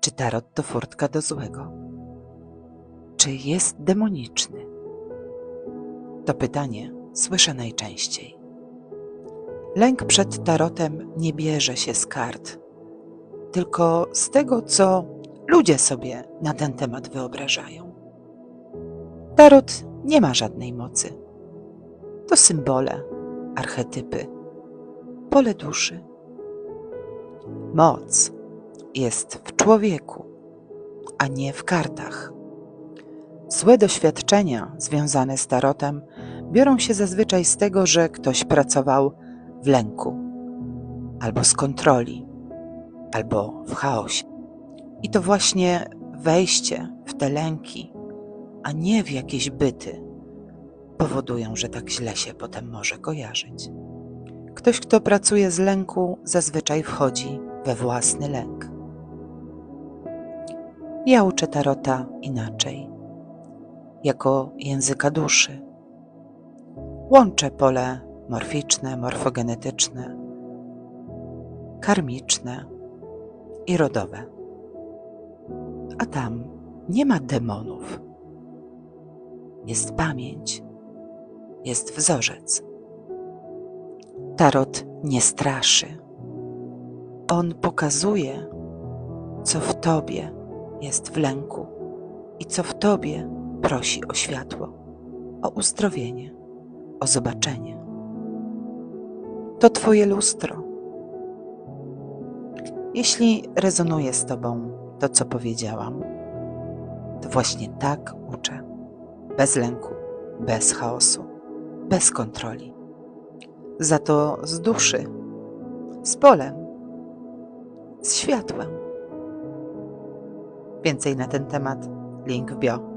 Czy tarot to furtka do złego? Czy jest demoniczny? To pytanie słyszę najczęściej. Lęk przed tarotem nie bierze się z kart, tylko z tego, co ludzie sobie na ten temat wyobrażają. Tarot nie ma żadnej mocy. To symbole, archetypy, pole duszy. Moc jest w człowieku, a nie w kartach. Złe doświadczenia związane z tarotem biorą się zazwyczaj z tego, że ktoś pracował w lęku, albo z kontroli, albo w chaosie. I to właśnie wejście w te lęki, a nie w jakieś byty, powodują, że tak źle się potem może kojarzyć. Ktoś, kto pracuje z lęku, zazwyczaj wchodzi we własny lęk. Ja uczę tarota inaczej, jako języka duszy. Łączę pole morficzne, morfogenetyczne, karmiczne i rodowe. A tam nie ma demonów. Jest pamięć, jest wzorzec. Tarot nie straszy. On pokazuje, co w tobie jest w lęku i co w tobie prosi o światło, o uzdrowienie, o zobaczenie. To twoje lustro. Jeśli rezonuje z tobą to, co powiedziałam, to właśnie tak uczę. Bez lęku, bez chaosu, bez kontroli. Za to z duszy, z polem, z światłem. Więcej na ten temat link w bio.